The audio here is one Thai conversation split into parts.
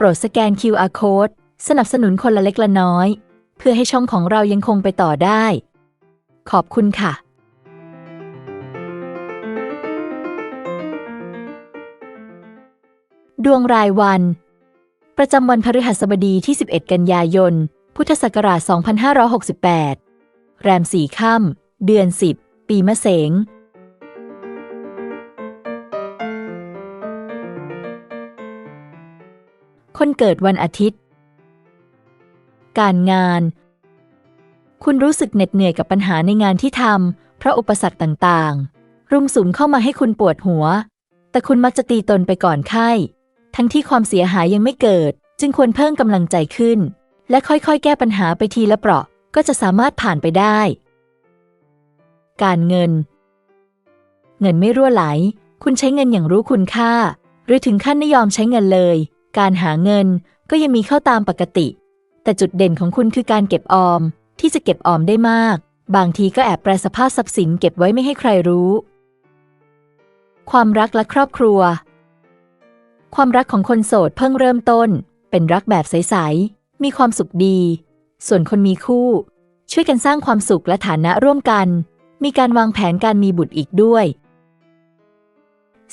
โปรดสแกน QR Code สนับสนุนคนละเล็กละน้อย เพื่อให้ช่องของเรายังคงไปต่อได้ ขอบคุณค่ะดวงรายวัน ประจำวันพฤหัสบดีที่ 11 กันยายน พุทธศักราช 2568 แรมสี่ค่ำเดือน 10 ปีมะเสง คนเกิดวันอาทิตย์ การงาน คุณรู้สึกเหน็ดเหนื่อยกับปัญหาในงานที่ทำเพราะอุปสรรคต่างๆ รุมสุมเข้ามาให้คุณปวดหัว แต่คุณมักจะตีตนไปก่อนไข้ ทั้งที่ความเสียหายยังไม่เกิด จึงควรเพิ่มกำลังใจขึ้น และค่อยๆ แก้ปัญหาไปทีละเปราะ ก็จะสามารถผ่านไปได้ การเงิน เงินไม่รั่วไหล คุณใช้เงินอย่างรู้คุณค่า หรือถึงขั้นไม่ยอมใช้เงินเลย การหาเงินก็ยังมีเข้าตามปกติ แต่จุดเด่นของคุณคือการเก็บออม ที่จะเก็บออมได้มาก บางทีก็แอบแปรสภาพทรัพย์สินเก็บไว้ไม่ให้ใครรู้ ความรักและครอบครัว ความรักของคนโสดเพิ่งเริ่มต้น เป็นรักแบบใสๆมีความสุขดี ส่วนคนมีคู่ ช่วยกันสร้างความสุขและฐานะร่วมกัน มีการวางแผนการมีบุตรอีกด้วย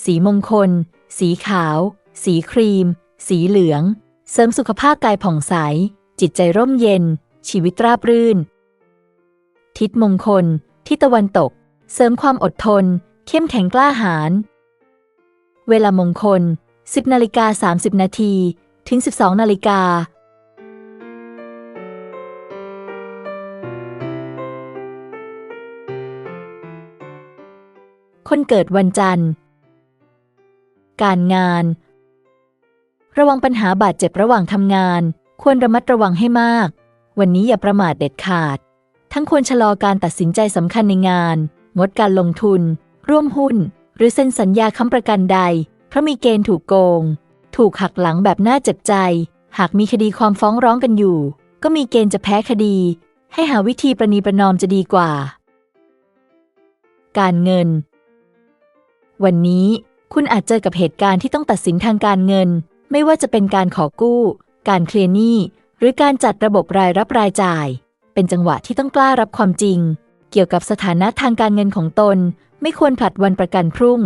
สีมงคล สีขาว สีครีม สีเหลือง เสริมสุขภาพกายผ่องใส จิตใจร่มเย็น ชีวิตราบรื่น ทิศมงคล ทิศตะวันตก เสริมความอดทน เข้มแข็งกล้าหาญ เวลามงคล 10นาฬิกา30 นาทีถึง 12นาฬิกาคนเกิดวันจันทร์ การงาน ระวังปัญหาบาดเจ็บระหว่างทำงาน ควรระมัดระวังให้มาก วันนี้อย่าประมาทเด็ดขาด ทั้งควรชะลอการตัดสินใจสำคัญในงาน งดการลงทุน ร่วมหุ้น หรือเซ็นสัญญาค้ำประกันใด เพราะมีเกณฑ์ถูกโกง ถูกหักหลังแบบน่าเจ็บใจ หากมีคดีความฟ้องร้องกันอยู่ ก็มีเกณฑ์จะแพ้คดี ให้หาวิธีประนีประนอมจะดีกว่า การเงิน วันนี้คุณอาจเจอกับเหตุการณ์ที่ต้องตัดสินทางการเงิน ไม่ว่าจะเป็นการขอกู้ การเคลียร์หนี้ หรือการจัดระบบรายรับรายจ่าย เป็นจังหวะที่ต้องกล้ารับความจริง เกี่ยวกับสถานะทางการเงินของตน ไม่ควรผลัดวันประกันพรุ่ง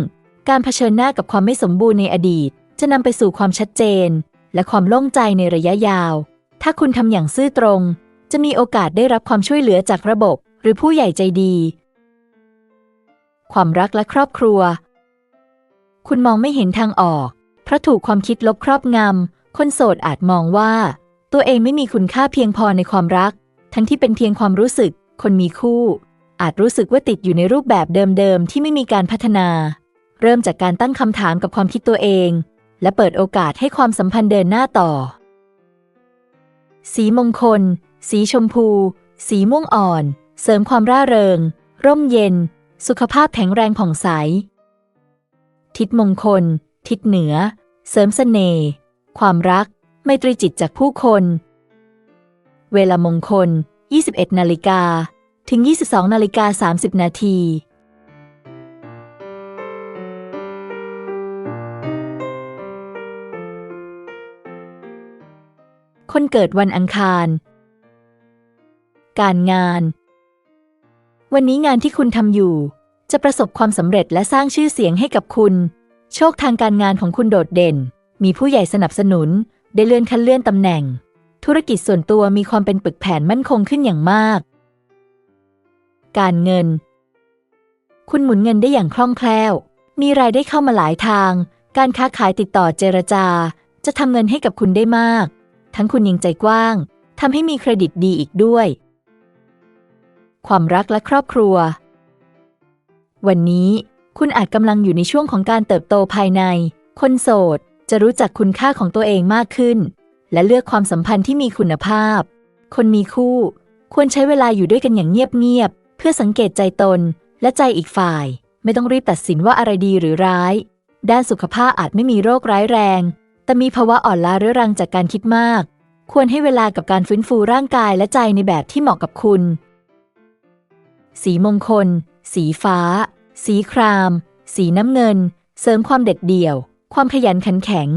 การเผชิญหน้ากับความไม่สมบูรณ์ในอดีต จะนำไปสู่ความชัดเจน และความโล่งใจในระยะยาว ถ้าคุณทำอย่างซื่อตรง จะมีโอกาสได้รับความช่วยเหลือจากระบบ หรือผู้ใหญ่ใจดี ความรักและครอบครัว คุณมองไม่เห็นทางออก ราะถูกความคิดลบครอบงำ คนโสดอาจมองว่า ตัวเองไม่มีคุณค่าเพียงพอในความรัก ทั้งที่เป็นเพียงความรู้สึก คนมีคู่ อาจรู้สึกว่าติดอยู่ในรูปแบบเดิมๆที่ไม่มีการพัฒนา เริ่มจากการตั้งคำถามกับความคิดตัวเอง และเปิดโอกาสให้ความสัมพันธ์เดินหน้าต่อ สีมงคล สีชมพู สีม่วงอ่อน เสริมความร่าเริง ร่มเย็น สุขภาพแข็งแรงผ่องใส ทิศมงคล ทิศเหนือ เสริมเสน่ห์ความรัก ไมตรีจิตจากผู้คน เวลามงคล 21 นาฬิกา ถึง 22 นาฬิกา 30 นาทีคนเกิดวันอังคาร การงาน วันนี้งานที่คุณทำอยู่ จะประสบความสำเร็จและสร้างชื่อเสียงให้กับคุณ โชคทางการงานของคุณโดดเด่น มีผู้ใหญ่สนับสนุน ได้เลื่อนขั้นเลื่อนตำแหน่ง ธุรกิจส่วนตัวมีความเป็นปึกแผ่นมั่นคงขึ้นอย่างมาก การเงิน คุณหมุนเงินได้อย่างคล่องแคล่ว มีรายได้เข้ามาหลายทาง การค้าขายติดต่อเจรจา จะทำเงินให้กับคุณได้มาก ทั้งคุณยังใจกว้างทำให้มีเครดิตดีอีกด้วย ความรักและครอบครัว วันนี้ คุณอาจกำลังอยู่ในช่วงของการเติบโตภายใน คนโสด จะรู้จักคุณค่าของตัวเองมากขึ้น และเลือกความสัมพันธ์ที่มีคุณภาพ คนมีคู่ ควรใช้เวลาอยู่ด้วยกันอย่างเงียบๆเพื่อสังเกตใจตน และใจอีกฝ่าย ไม่ต้องรีบตัดสินว่าอะไรดีหรือร้าย ด้านสุขภาพอาจไม่มีโรคร้ายแรง แต่มีภาวะอ่อนล้าเรื้อรังจากการคิดมาก ควรให้เวลากับการฟื้นฟูร่างกายและใจในแบบที่เหมาะกับคุณ สีมงคล สีฟ้า สีคราม สีน้ำเงิน เสริมความเด็ดเดี่ยว ความขยันขันแข็ง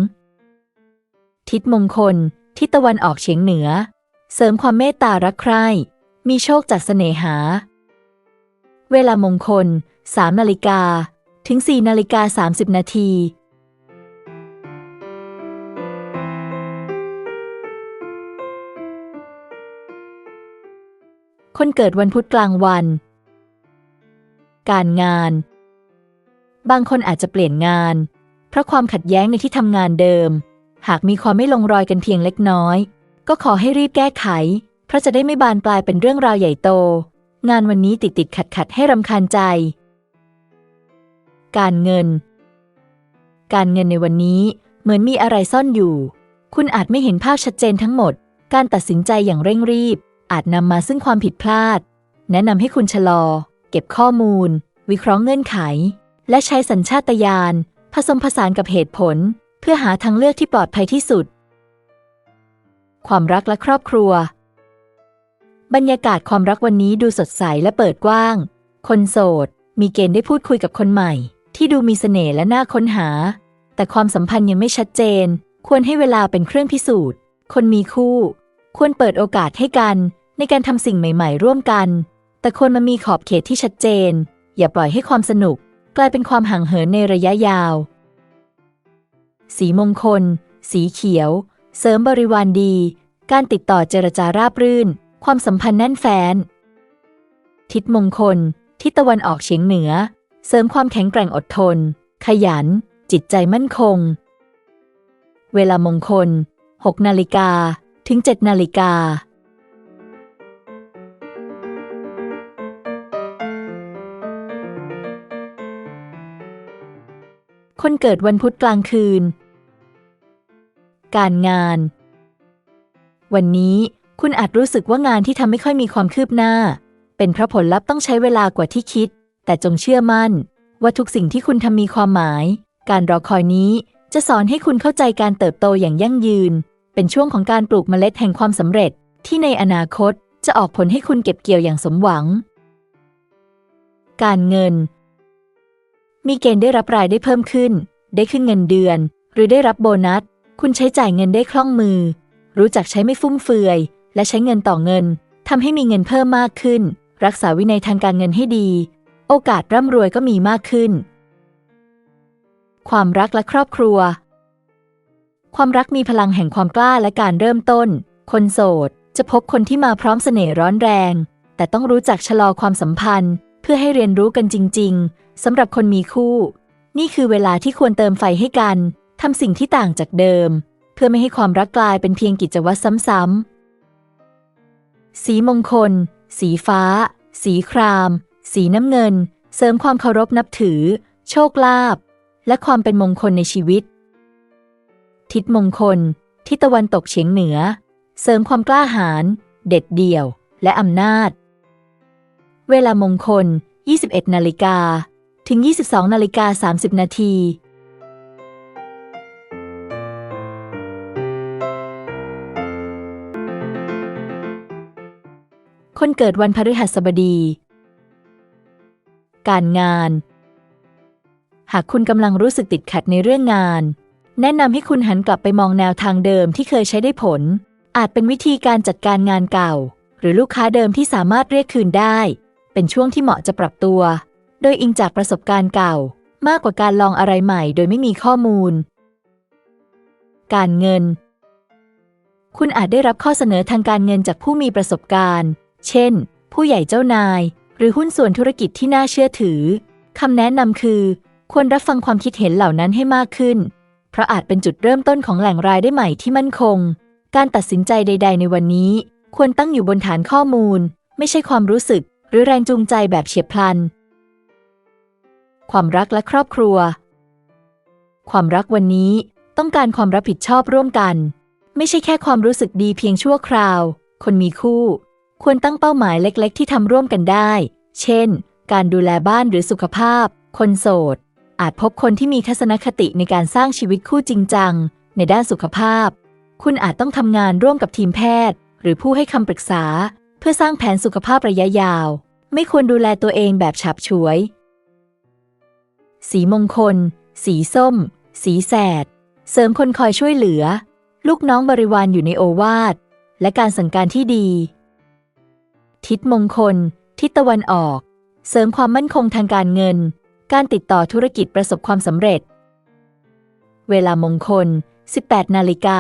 ทิศมงคล ทิศตะวันออกเฉียงเหนือ เสริมความเมตตารักใคร่ มีโชคจากเสน่หา เวลามงคล3นาฬิกาถึง4นาฬิกา30 นาทีคนเกิดวันพุธกลางวัน การงาน บางคนอาจจะเปลี่ยนงาน เพราะความขัดแย้งในที่ทำงานเดิม หากมีความไม่ลงรอยกันเพียงเล็กน้อย ก็ขอให้รีบแก้ไข เพราะจะได้ไม่บานปลายเป็นเรื่องราวใหญ่โต งานวันนี้ติดติดขัดขัดให้รำคาญใจ การเงิน การเงินในวันนี้เหมือนมีอะไรซ่อนอยู่ คุณอาจไม่เห็นภาพชัดเจนทั้งหมด การตัดสินใจอย่างเร่งรีบ อาจนำมาซึ่งความผิดพลาด แนะนำให้คุณชะลอ เก็บข้อมูล วิเคราะห์เงื่อนไข และใช้สัญชาตญาณผสมผสานกับเหตุผล เพื่อหาทางเลือกที่ปลอดภัยที่สุด ความรักและครอบครัว บรรยากาศความรักวันนี้ดูสดใสและเปิดกว้าง คนโสด มีเกณฑ์ได้พูดคุยกับคนใหม่ ที่ดูมีเสน่ห์และน่าค้นหา แต่ความสัมพันธ์ยังไม่ชัดเจน ควรให้เวลาเป็นเครื่องพิสูจน์ คนมีคู่ ควรเปิดโอกาสให้กันในการทำสิ่งใหม่ ๆ ร่วมกัน แต่ควรมามีขอบเขตที่ชัดเจน อย่าปล่อยให้ความสนุก กลายเป็นความห่างเหินในระยะยาว สีมงคล สีเขียว เสริมบริวารดี การติดต่อเจรจาราบรื่น ความสัมพันธ์แน่นแฟ้น ทิศมงคล ทิศตะวันออกเฉียงเหนือ เสริมความแข็งแกร่งอดทน ขยัน จิตใจมั่นคง เวลามงคล 6 นาฬิกา ถึง 7 นาฬิกา คนเกิดวันพุธกลางคืน การงาน วันนี้คุณอาจรู้สึกว่างานที่ทำไม่ค่อยมีความคืบหน้า เป็นเพราะผลลัพธ์ต้องใช้เวลากว่าที่คิด แต่จงเชื่อมั่น ว่าทุกสิ่งที่คุณทำมีความหมาย การรอคอยนี้จะสอนให้คุณเข้าใจการเติบโตอย่างยั่งยืน เป็นช่วงของการปลูกเมล็ดแห่งความสำเร็จ ที่ในอนาคตจะออกผลให้คุณเก็บเกี่ยวอย่างสมหวัง การเงิน มีเกณฑ์ได้รับรายได้เพิ่มขึ้น ได้ขึ้นเงินเดือน หรือได้รับโบนัส คุณใช้จ่ายเงินได้คล่องมือ รู้จักใช้ไม่ฟุ่มเฟือย และใช้เงินต่อเงินทำให้มีเงินเพิ่มมากขึ้น รักษาวินัยทางการเงินให้ดี โอกาสร่ำรวยก็มีมากขึ้น ความรักและครอบครัว ความรักมีพลังแห่งความกล้าและการเริ่มต้น คนโสด จะพบคนที่มาพร้อมเสน่ห์ร้อนแรง แต่ต้องรู้จักชะลอความสัมพันธ์ เพื่อให้เรียนรู้กันจริง ๆสำหรับคนมีคู่ นี่คือเวลาที่ควรเติมไฟให้กันทำสิ่งที่ต่างจากเดิม เพื่อไม่ให้ความรักกลายเป็นเพียงกิจวัตรซ้ำๆ สีมงคล สีฟ้า สีคราม สีน้ำเงิน เสริมความเคารพนับถือ โชคลาภและความเป็นมงคลในชีวิต ทิศมงคล ทิศตะวันตกเฉียงเหนือ เสริมความกล้าหาญเด็ดเดี่ยว และอำนาจ เวลามงคล 21 นาฬิกา ถึง 22 นาฬิกา 30 นาทีคนเกิดวันพฤหัสบดี การงาน หากคุณกำลังรู้สึกติดขัดในเรื่องงาน แนะนำให้คุณหันกลับไปมองแนวทางเดิมที่เคยใช้ได้ผล อาจเป็นวิธีการจัดการงานเก่า หรือลูกค้าเดิมที่สามารถเรียกคืนได้ เป็นช่วงที่เหมาะจะปรับตัว โดยอิงจากประสบการณ์เก่า มากกว่าการลองอะไรใหม่ โดยไม่มีข้อมูล การเงิน คุณอาจได้รับข้อเสนอทางการเงินจากผู้มีประสบการณ์ เช่น ผู้ใหญ่เจ้านาย หรือหุ้นส่วนธุรกิจที่น่าเชื่อถือคำแนะนำคือ ควรรับฟังความคิดเห็นเหล่านั้นให้มากขึ้น เพราะอาจเป็นจุดเริ่มต้นของแหล่งรายได้ใหม่ที่มั่นคง การตัดสินใจใด ๆ ในวันนี้ ควรตั้งอยู่บนฐานข้อมูล ไม่ใช่ความรู้สึก หรือแรงจูงใจแบบเฉียบพลัน ความรักและครอบครัว ความรักวันนี้ต้องการความรับผิดชอบร่วมกัน ไม่ใช่แค่ความรู้สึกดีเพียงชั่วคราว คนมีคู่ ควรตั้งเป้าหมายเล็ก ๆ ที่ทำร่วมกันได้ เช่น การดูแลบ้านหรือสุขภาพ คนโสด อาจพบคนที่มีทัศนคติในการสร้างชีวิตคู่จริงจัง ในด้านสุขภาพ คุณอาจต้องทำงานร่วมกับทีมแพทย์ หรือผู้ให้คำปรึกษา พื่อสร้างแผนสุขภาพระยะยาว ไม่ควรดูแลตัวเองแบบฉับฉวย สีมงคล สีส้ม สีแสด เสริมคนคอยช่วยเหลือ ลูกน้องบริวารอยู่ในโอวาท และการสั่งการที่ดี ทิศมงคล ทิศตะวันออก เสริมความมั่นคงทางการเงิน การติดต่อธุรกิจประสบความสำเร็จ เวลามงคล 18 นาฬิกา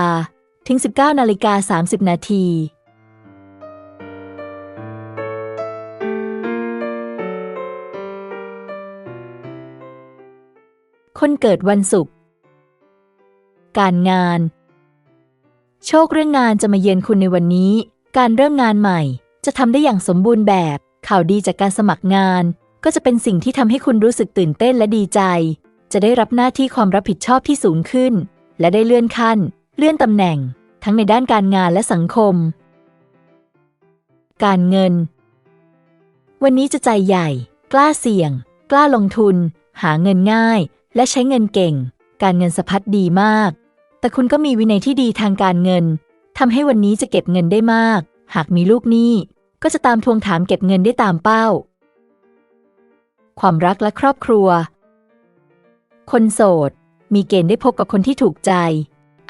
ถึง 19 นาฬิกา 30 นาที คนเกิดวันศุกร์ การงาน โชคเรื่องงานจะมาเยือนคุณในวันนี้ การเริ่มงานใหม่ จะทำได้อย่างสมบูรณ์แบบ ข่าวดีจากการสมัครงาน ก็จะเป็นสิ่งที่ทำให้คุณรู้สึกตื่นเต้นและดีใจ จะได้รับหน้าที่ความรับผิดชอบที่สูงขึ้น และได้เลื่อนขั้น เลื่อนตำแหน่ง ทั้งในด้านการงานและสังคม การเงิน วันนี้จะใจใหญ่ กล้าเสี่ยง กล้าลงทุน หาเงินง่าย และใช้เงินเก่ง การเงินสะพัดดีมาก แต่คุณก็มีวินัยที่ดีทางการเงินทำให้วันนี้จะเก็บเงินได้มาก หากมีลูกหนี้ก็จะตามทวงถามเก็บเงินได้ตามเป้า ความรักและครอบครัว คนโสด มีเกณฑ์ได้พบกับคนที่ถูกใจ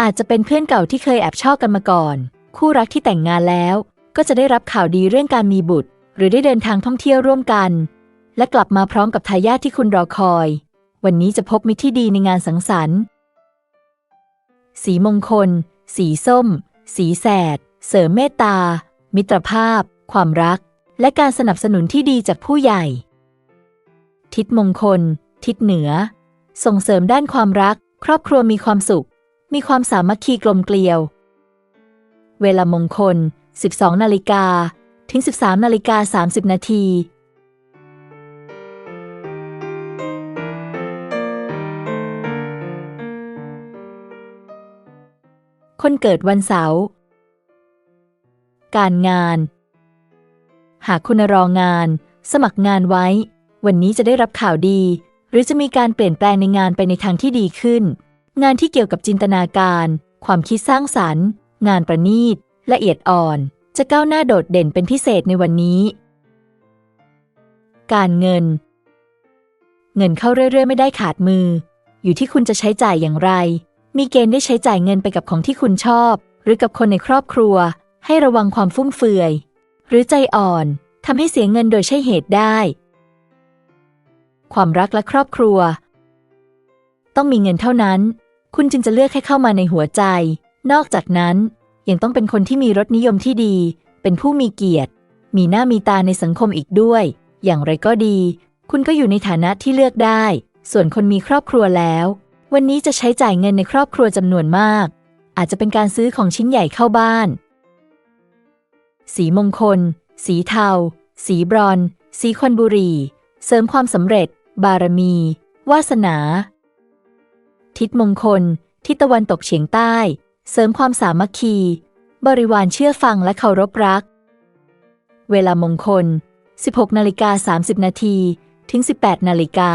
อาจจะเป็นเพื่อนเก่าที่เคยแอบชอบกันมาก่อน คู่รักที่แต่งงานแล้ว ก็จะได้รับข่าวดีเรื่องการมีบุตร หรือได้เดินทางท่องเที่ยวร่วมกัน และกลับมาพร้อมกับทายาทที่คุณรอคอย วันนี้จะพบมิตรที่ดีในงานสังสรรค์ สีมงคล สีส้ม สีแสด เสริมเมตตา มิตรภาพ ความรัก และการสนับสนุนที่ดีจากผู้ใหญ่ ทิศมงคล ทิศเหนือ ส่งเสริมด้านความรัก ครอบครัวมีความสุข มีความสามัคคีกลมเกลียว เวลามงคล 12 นาฬิกา ถึง 13 นาฬิกา 30 นาที คนเกิดวันเสาร์ การงาน หากคุณรองาน สมัครงานไว้ วันนี้จะได้รับข่าวดี หรือจะมีการเปลี่ยนแปลงในงานไปในทางที่ดีขึ้น งานที่เกี่ยวกับจินตนาการ ความคิดสร้างสรรค์ งานประณีต ละเอียดอ่อน จะก้าวหน้าโดดเด่นเป็นพิเศษในวันนี้ การเงิน เงินเข้าเรื่อยๆ ไม่ได้ขาดมือ อยู่ที่คุณจะใช้จ่ายอย่างไร มีเกณฑ์ได้ใช้จ่ายเงินไปกับของที่คุณชอบ หรือกับคนในครอบครัว ให้ระวังความฟุ่มเฟือย หรือใจอ่อนทำให้เสียเงินโดยใช่เหตุได้ ความรักและครอบครัว ต้องมีเงินเท่านั้น คุณจึงจะเลือกให้เข้ามาในหัวใจ นอกจากนั้น ยังต้องเป็นคนที่มีรสนิยมที่ดี เป็นผู้มีเกียรติ มีหน้ามีตาในสังคมอีกด้วย อย่างไรก็ดี คุณก็อยู่ในฐานะที่เลือกได้ ส่วนคนมีครอบครัวแล้ว วันนี้จะใช้จ่ายเงินในครอบครัวจำนวนมาก อาจจะเป็นการซื้อของชิ้นใหญ่เข้าบ้าน สีมงคล สีเทา สีบรอน สีควันบุรี เสริมความสำเร็จ บารมี วาสนา ทิศมงคล ทิศตะวันตกเฉียงใต้ เสริมความสามัคคี บริวารเชื่อฟังและเคารพรัก เวลามงคล 16นาฬิกา30นาทีถึง 18นาฬิกา